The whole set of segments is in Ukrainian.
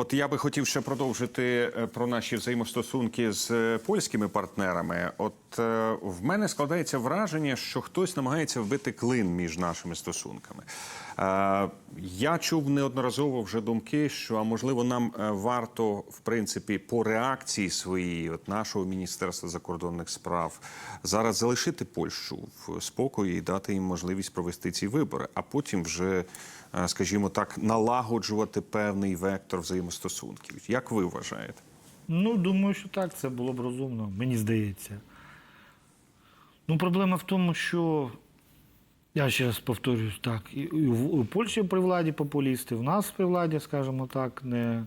От я би хотів ще продовжити е, про наші взаємостосунки з е, польськими партнерами. От е, в мене складається враження, що хтось намагається вбити клин між нашими стосунками. Я чув неодноразово вже думки, що а можливо нам варто, в принципі, по реакції своїй, от нашого міністерства закордонних справ, зараз залишити Польщу в спокої і дати їм можливість провести ці вибори, а потім вже, скажімо так, налагоджувати певний вектор взаємостосунків. Як ви вважаєте? Ну, думаю, що так, це було б розумно, мені здається. Ну, проблема в тому, що я ще раз повторюсь, так, і, у Польщі при владі популісти, в нас при владі, скажімо так, не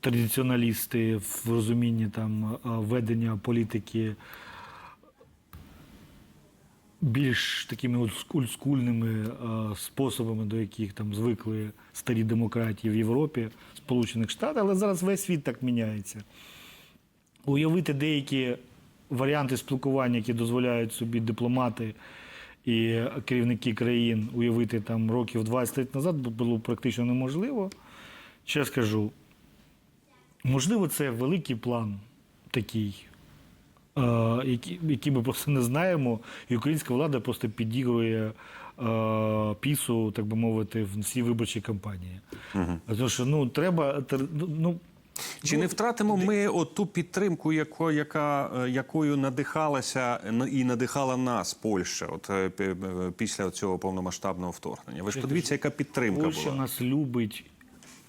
традиціоналісти в розумінні там е, ведення політики більш такими олдск- е, способами, до яких там звикли старі демократії в Європі, Сполучених Штатах, але зараз весь світ так міняється. Уявити деякі варіанти спілкування, які дозволяють собі дипломати і керівники країн уявити там років 20-30 назад, було практично неможливо. Ще скажу, можливо, це великий план такий, е, який, який ми просто не знаємо, і українська влада просто підігрує е, пісу, так би мовити, в всій виборчій кампанії. Тому що ну, треба. тр- ну, Чи не втратимо ми от ту підтримку, яко, яка, е, якою надихалася і надихала нас Польща, от пі- після цього повномасштабного вторгнення? Ви ж подивіться, яка підтримка Польща була. нас любить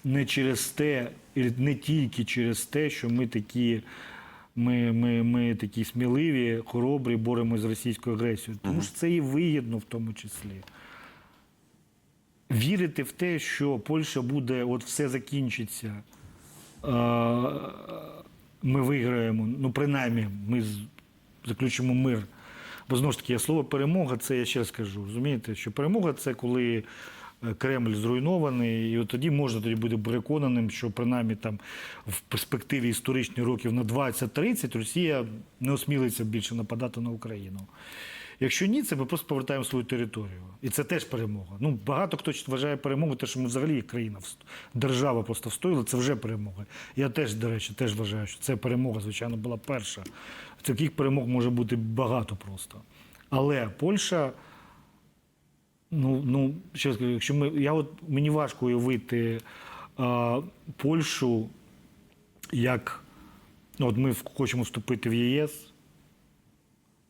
не через те, не тільки через те, що ми такі, ми, ми, ми такі сміливі, хоробрі, боремося з російською агресією. Тому що це і вигідно в тому числі. Вірити в те, що Польща буде, от все закінчиться, ми виграємо, ну принаймні, ми заключимо мир. Бо знову ж таки, слово перемога, це я ще раз кажу, розумієте, що перемога це коли Кремль зруйнований, і от тоді можна тоді бути переконаним, що принаймні там в перспективі історичних років на 20-30 Росія не осмілиться більше нападати на Україну. Якщо ні, це ми просто повертаємо свою територію. І це теж перемога. Ну, багато хто вважає перемогу, те, що ми взагалі країна, держава просто встояла, це вже перемога. Я теж, до речі, теж вважаю, що це перемога, звичайно, була перша. Таких перемог може бути багато просто. Але Польща, ну, ну ще раз кажу, якщо ми, я от, мені важко уявити а, Польщу, як ну, от ми хочемо вступити в ЄС.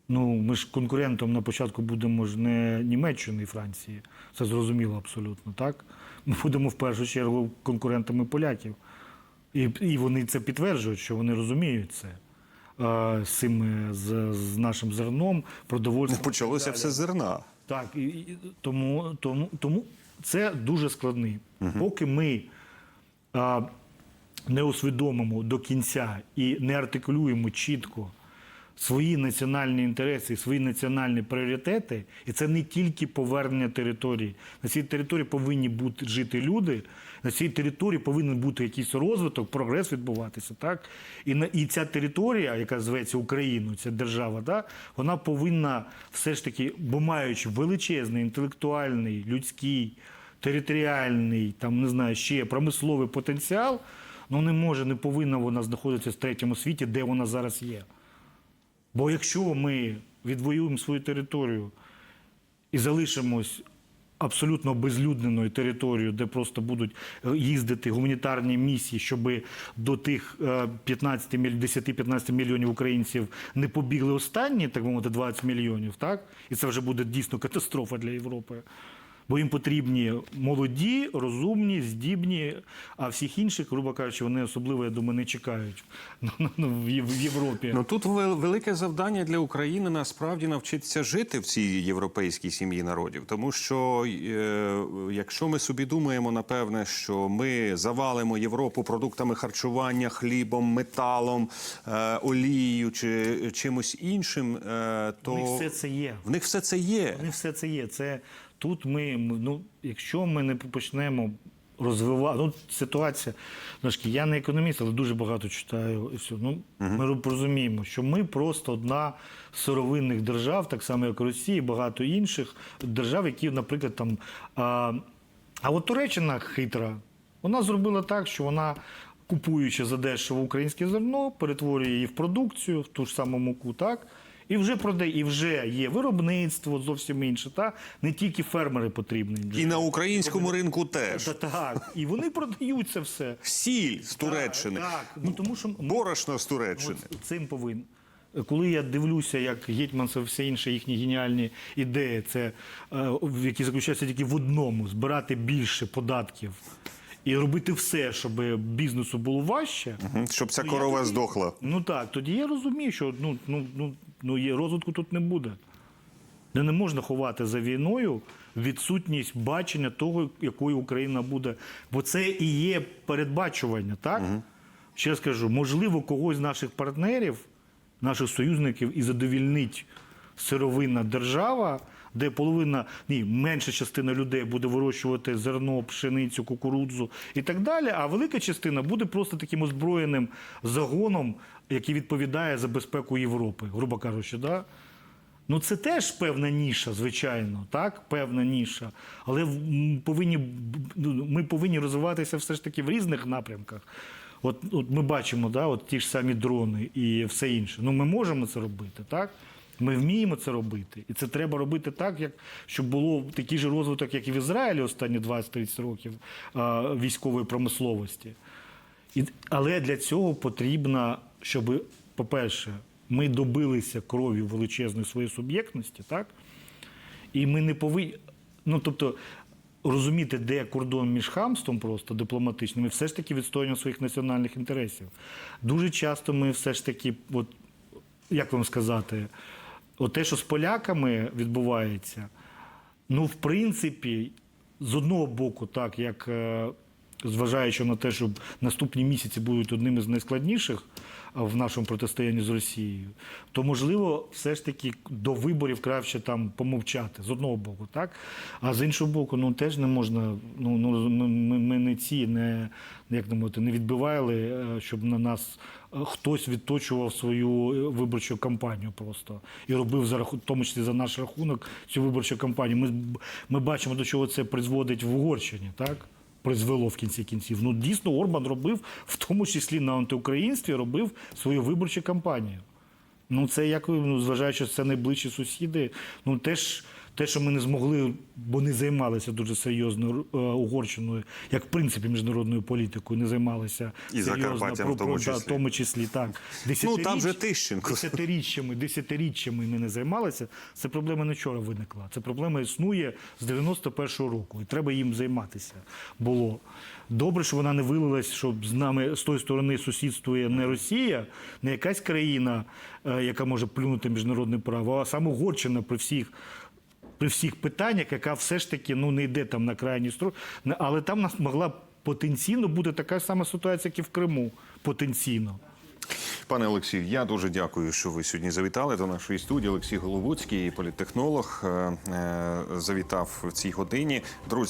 Ну, ми ж конкурентом на початку будемо ж не Німеччини і Франції. Це зрозуміло абсолютно, так? Ми будемо в першу чергу конкурентами поляків. І, і вони це підтверджують, що вони розуміють це. З цим е, з, з нашим зерном, продовольством. Почалося все зерна. Так, і, і, тому, тому, тому це дуже складний. Поки ми а, не усвідомимо до кінця і не артикулюємо чітко свої національні інтереси, свої національні пріоритети, і це не тільки повернення території. На цій території повинні бути жити люди, на цій території повинен бути якийсь розвиток, прогрес відбуватися. Так? І, на, і ця територія, яка зветься Україною, ця держава, да, вона повинна все ж таки, бо маючи величезний інтелектуальний, людський, територіальний, там не знаю, ще промисловий потенціал, ну не може, не повинна вона знаходитися в третьому світі, де вона зараз є. Бо якщо ми відвоюємо свою територію і залишимось абсолютно безлюдненою територією, де просто будуть е, їздити гуманітарні місії, щоб до тих е, 15 міль- 10-15 мільйонів українців не побігли останні, так би мовити, 20 мільйонів, так? І це вже буде дійсно катастрофа для Європи. Бо їм потрібні молоді, розумні, здібні, а всіх інших, грубо кажучи, вони особливо, я думаю, не чекають в Європі. Ну тут велике завдання для України насправді навчитися жити в цій європейській сім'ї народів. Тому що е, якщо ми собі думаємо, напевне, що ми завалимо Європу продуктами харчування, хлібом, металом, е, олією чи чимось іншим, е, то У них все це є. в них все це є. Вони все це є. Це тут ми, ну, якщо ми не почнемо розвивати, ну, ситуація, трошки, я не економіст, але дуже багато читаю. І все. Ну, Ми розуміємо, що ми просто одна з сировинних держав, так само як Росія, і багато інших держав, які, наприклад, там. А, а от Туреччина хитра. Вона зробила так, що вона, купуючи задешево українське зерно, перетворює її в продукцію, в ту ж саму муку, так? І вже продає, і вже є виробництво зовсім інше, та не тільки фермери потрібні. І на українському ринку теж. Та так, і вони продають це все. Сіль з Туреччини, Так, ну тому що борошно з Туреччини. От цим повинен. Коли я дивлюся, як Гетьманцев, все інше їхні геніальні ідеї, це е, які заключаються тільки в одному: збирати більше податків і робити все, щоб бізнесу було важче. Мгм, Щоб ця Ну, корова здохла. Ну так, тоді я розумію, що ну, ну, ну, ну, є, розвитку тут не буде. Де не можна ховати за війною відсутність бачення того, якою Україна буде. Бо це і є передбачування, так? Ще раз кажу, можливо, когось з наших партнерів, наших союзників і задовільнить сировинна держава, де половина, ні, менша частина людей буде вирощувати зерно, пшеницю, кукурудзу і так далі, а велика частина буде просто таким озброєним загоном, який відповідає за безпеку Європи, грубо кажучи, да? Ну, це теж певна ніша, звичайно, так, певна ніша. Але повинні, ну, ми повинні розвиватися все ж таки в різних напрямках. От, от ми бачимо, да, от ті ж самі дрони і все інше. Ну, ми можемо це робити, так? Ми вміємо це робити. І це треба робити так, як, щоб було такий же розвиток, як і в Ізраїлі останні 20-30 років військової промисловості. І, але для цього потрібно, щоб, по-перше, ми добилися крові величезної своєї суб'єктності, так? І ми не повинні. Ну, тобто, розуміти, де кордон між хамством просто дипломатичним, і все ж таки відстоюванням своїх національних інтересів. Дуже часто ми все ж таки, от, як вам сказати, от те, що з поляками відбувається, Ну, в принципі, з одного боку, так, як е, зважаючи на те, що наступні місяці будуть одними з найскладніших в нашому протистоянні з Росією, то можливо, все ж таки до виборів краще там помовчати з одного боку, так? А з іншого боку, ну теж не можна. Ну, ну ми, не ці не як не мовити, не відбивали, е, щоб на нас е, хтось відточував свою е, виборчу кампанію просто і робив за рахунок, в тому числі за наш рахунок, цю виборчу кампанію. Ми, ми бачимо, до чого це призводить в Угорщині, так? Призвело в кінці кінців. Ну дійсно Орбан робив, в тому числі на антиукраїнстві, робив свою виборчу кампанію. Ну, це як ну, зважаючи, що це найближчі сусіди. Ну теж те, що ми не змогли, бо не займалися дуже серйозно е, Угорщиною, як в принципі міжнародною політикою, не займалися І Закарпаттям в тому да, числі. в тому числі так. Ну, там же Тищенко. Десятиріччями, десятиріччями ми не займалися. Це проблема не вчора виникла. Це проблема існує з 91-го року, і треба їм займатися. Було добре, що вона не вилилась, щоб з нами з тої сторони сусідствує не Росія, не якась країна, е, яка може плюнути міжнародне право, а саме Угорщина при всіх. При всіх питаннях, яка все ж таки ну не йде там на крайній строк, але там нас могла потенційно бути така сама ситуація, як і в Криму. Потенційно. Пане Олексію, я дуже дякую, що ви сьогодні завітали до нашої студії. Олексій Головуцький, політтехнолог, е, е, завітав в цій годині. Друзі.